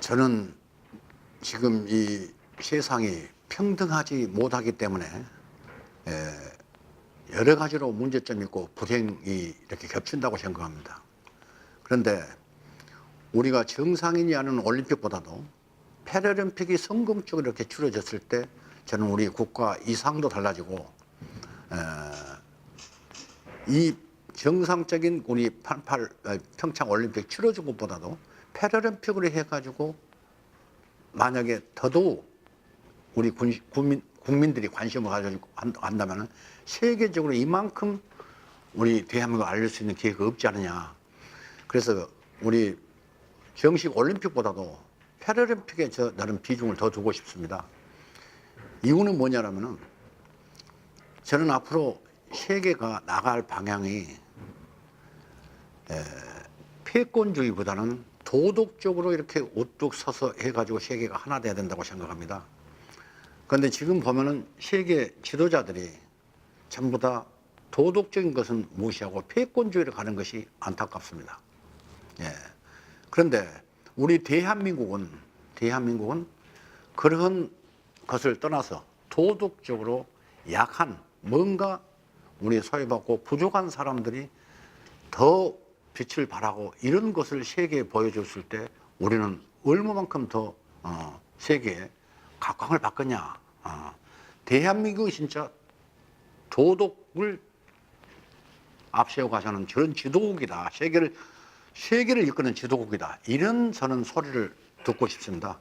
저는 지금 이 세상이 평등하지 못하기 때문에 에, 여러 가지로 문제점이 있고 불행이 이렇게 겹친다고 생각합니다. 그런데 우리가 정상인이 하는 올림픽보다도 패럴림픽이 성공적으로 이렇게 치러졌을 때 저는 우리 국가 이상도 달라지고 에, 이 정상적인 우리 88 어, 평창 올림픽 치러준 것보다도 패럴림픽으로 해가지고 만약에 더더욱 우리 군, 국민, 국민들이 관심을 가지고 한- 한다면 세계적으로 이만큼 우리 대한민국을 알릴 수 있는 기회가 없지 않느냐. 그래서 우리 정식 올림픽보다도 패럴림픽에 저 나름 비중을 더 두고 싶습니다. 이유는 뭐냐면은 저는 앞으로 세계가 나갈 방향이 에, 패권주의보다는 도덕적으로 이렇게 우뚝 서서 해가지고 세계가 하나 돼야 된다고 생각합니다. 그런데 지금 보면은 세계 지도자들이 전부 다 도덕적인 것은 무시하고 패권주의로 가는 것이 안타깝습니다. 예. 그런데 우리 대한민국은 대한민국은 그런 것을 떠나서 도덕적으로 약한 뭔가 우리 소외받고 부족한 사람들이 더 빛을 발하고 이런 것을 세계에 보여줬을 때 우리는 얼마만큼 더 어, 세계에 각광을 받겠냐. 어, 대한민국이 진짜 도덕을 앞세워 가자는 저런 지도국이다. 세계를 세계를 이끄는 지도국이다. 이런 저는 소리를 듣고 싶습니다.